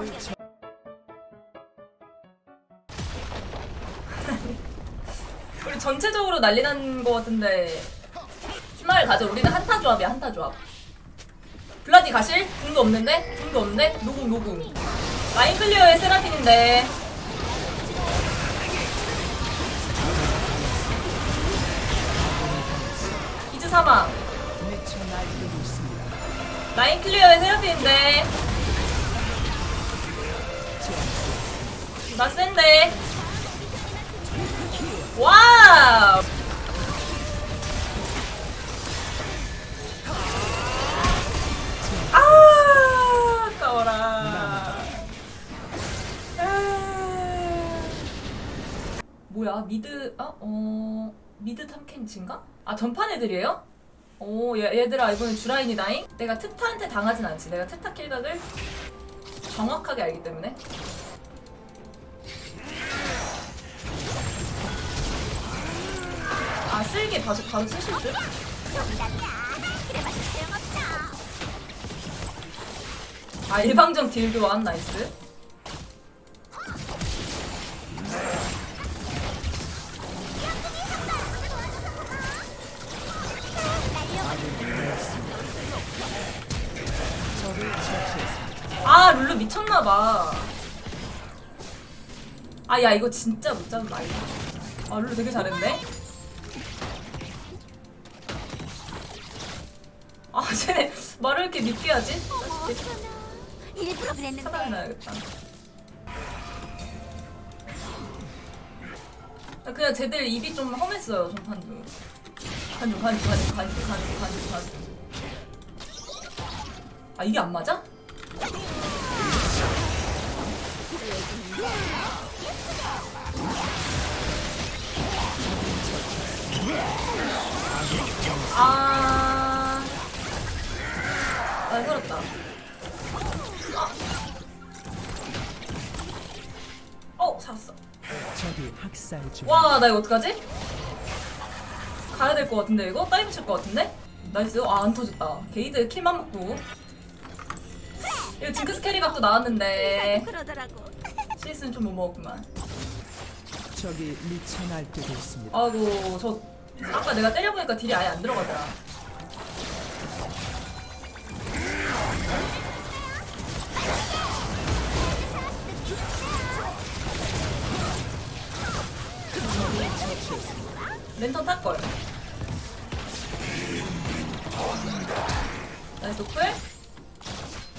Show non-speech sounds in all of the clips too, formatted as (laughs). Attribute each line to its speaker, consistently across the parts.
Speaker 1: (laughs) 우리 전체적으로 난리 난 거 같은데. 희망을 가져. 우리는 한타 조합이야 한타 조합. 블라디 가실? 궁도 없는데? 궁도 없는데? 노궁 노궁. 라인 클리어의 세라핀인데. 이즈 사망. 라인 클리어의 세라핀인데 나 센데 와우 아 아까워라 아. 뭐야 미드 어? 어 미드 탐켄치인가? 아 전판 애들이에요? 오 얘, 얘들아 이번엔 주라인이다잉 내가 트타한테 당하진 않지 내가 트타 킬각을 정확하게 알기 때문에 쓸게. 바로, 바로 쓰실 듯? 아 일방적 딜 교환 나이스. 아 룰루 미쳤나봐. 아 야 이거 진짜 못 잡은 말이야? 아 룰루 되게 잘했네 쟤네 말을 이렇게 믿게 하지?
Speaker 2: 일부러 그랬는데.
Speaker 1: 차단해놔야겠다 아, 그냥 쟤들 입이 좀 험했어요 전판도 간주 간주 간주 간주 간주 간주 간주 아 이게 안 맞아? 아... 와, 나 이거 어떡하지? 가야 될 것 같은데, 이거? 다이브 칠것 같은데? 나이스. 아, 안 터졌다. 게이드 킬만 먹고. 이거 징크스 캐리각도 나왔는데,
Speaker 2: 그러더라고
Speaker 1: CS는 좀 못 먹었구만.
Speaker 3: 적이 미쳐 날뛰고 있습니다.
Speaker 1: 아이고, 저, 아까 내가 때려보니까 딜이 아예 안 들어가더라. 랜턴 탈걸. 나이스 노플.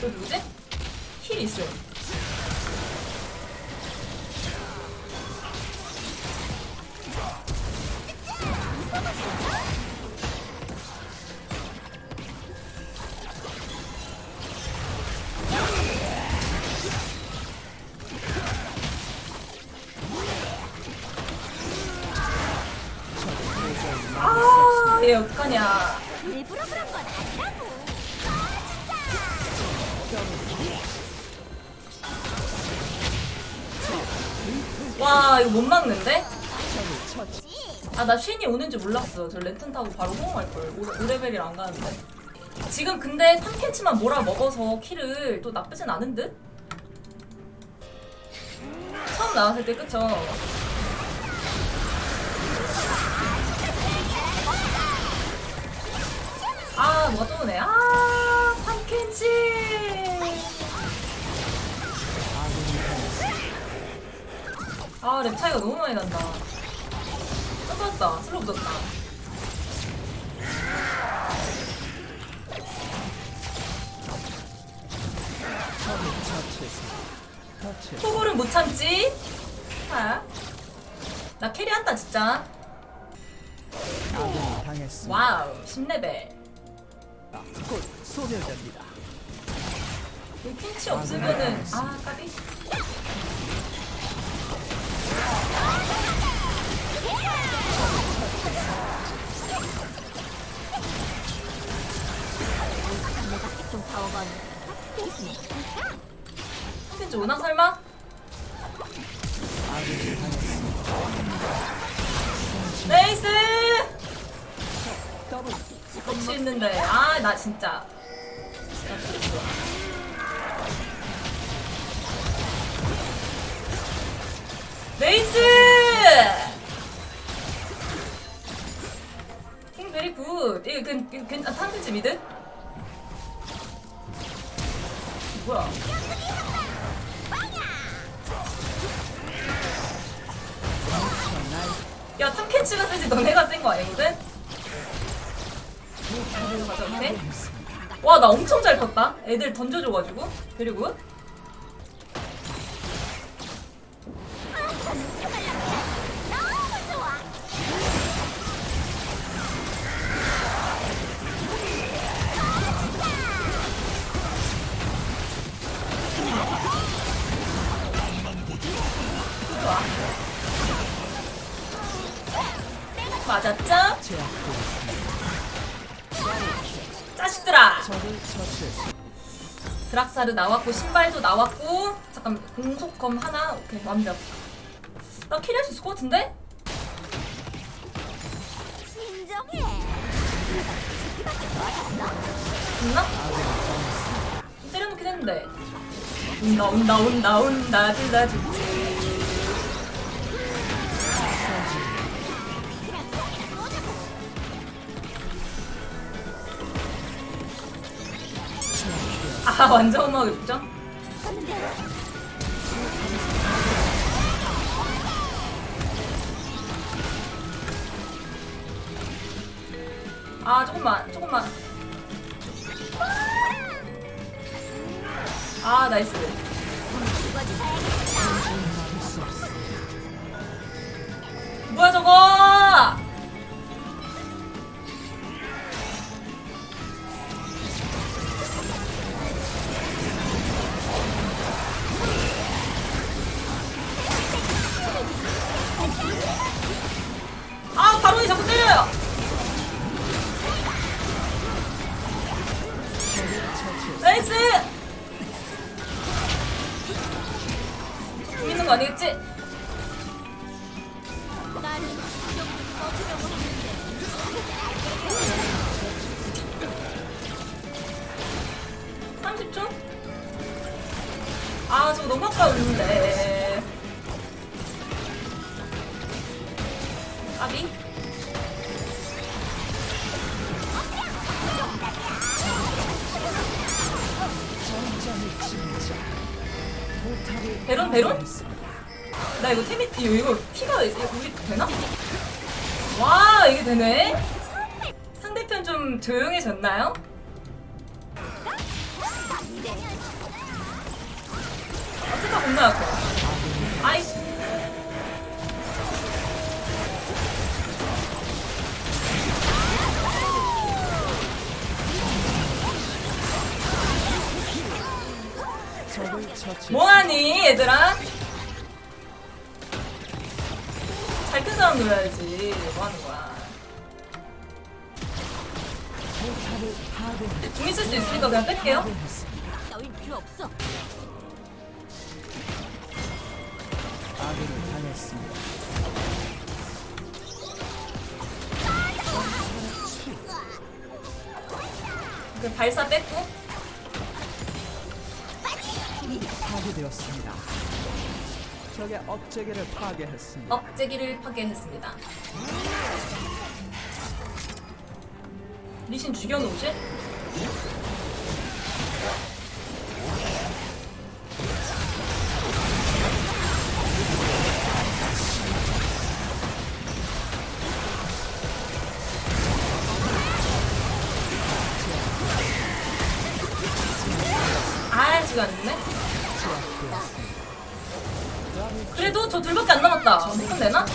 Speaker 1: 그 누구지? 힐. 아, 얘 어떡하냐.
Speaker 2: 일부러 그런 건 아니라고
Speaker 1: 와, 이거 못 막는데? 아, 나 쉰이 오는지 몰랐어. 저 랜턴 타고 바로 호응할 걸. 5레벨이라 안 가는데. 지금 근데 탐켄치만 몰아 먹어서 킬을 또 나쁘진 않은 듯? 처음 나왔을 때, 그쵸? 뭐가 또 오네. 아, 탐켄치! 아, 랩 차이가 너무 많이 난다. 깜빡다. 슬로 붙었다. 초보를 못 참지? 아. 나 캐리한다, 진짜. 와우, 10레벨.
Speaker 3: 아, 곧 소멸됩니다.
Speaker 1: 이 핀치 없으면은, 아, 까비. 핀치 오나, 설마? 네이스! 할 수 있는데. 아 나 진짜. 레이스! 킹 베리 굿 이거 괜찮 탄든지 아, 미드? 뭐야? 야 탐켄치가 세지 너네가 센 거 아니거든? 가져올게. 와, 나 엄청 잘 컸다. 애들 던져줘가지고. 그리고. 맞았죠? 드락사르 나왔고 신발도 나왔고 잠깐 공속검 하나? 오케이 완벽 나 캐리할 수 있을 것 같은데?
Speaker 2: 진정해.
Speaker 1: 좀 때려놓긴 했는데. 온다 온다 온다 온다 둘다 죽지 아 완전 음악 있죠? 아 조금만 조금만 아 나이스 나이스 죽이는 거 아니겠지?
Speaker 2: 나는 좀 써주려고 했는데.
Speaker 1: 30초? 아, 저거 너무 아까운데. 까비? 베론. 나 이거 태미, 이거, 이거 피가 이거 우리 되나? 와, 이게 되네? 상대편 좀 조용해졌나요? 어쨌든 겁나. 아이씨. 뭐하니 얘들아? 잘 큰 사람 놀아야지 뭐 하는 거야. 중 있을 수 있으니까 그냥 뺄게요. 그 발사 뺐고
Speaker 3: 파괴 되었습니다. 적의 억제기를 파괴했습니다.
Speaker 1: 억제기를 파괴했습니다 리신 죽여놓으실? 아, 지금 안 됐네. 그래도 저 둘밖에 안 남았다. 그럼 되나?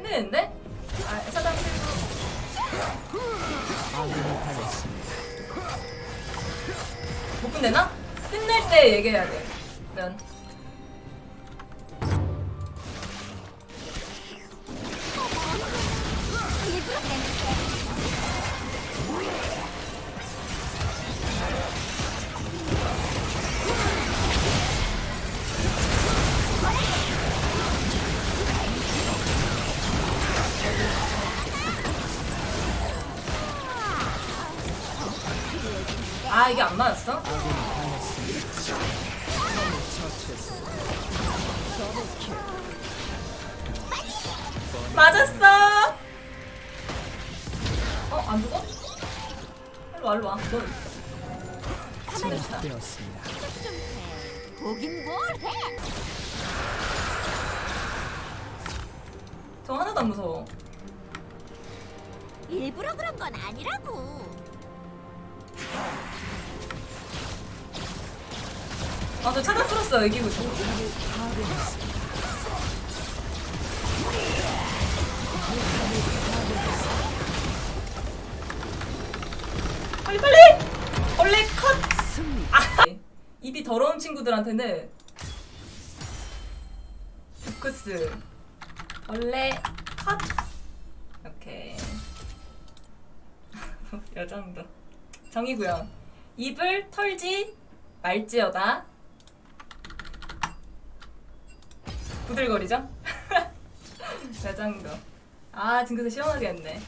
Speaker 1: 끝내는데? 아, 사장. 못 끝내나? 끝낼 때 얘기해야 돼. 면. 아 이게 안 맞았어? 맞았어. 어 안 죽어? 일로 와 일로 와.
Speaker 3: 넌
Speaker 2: 진짜. 보긴 뭘 해.
Speaker 1: 저 하나도 안 무서워.
Speaker 2: 일부러 그런 건 아니라고.
Speaker 1: 아, 저 차단 풀었어, 이기고 있어. 빨리, 빨리! 원래 컷! 아, 입이 더러운 친구들한테는 주크스. 벌레 컷! 이렇게 여장도. 정이고요. 입을 털지 말지어다 부들거리죠? 여장도 (laughs) 아 징크스 시원하게 했네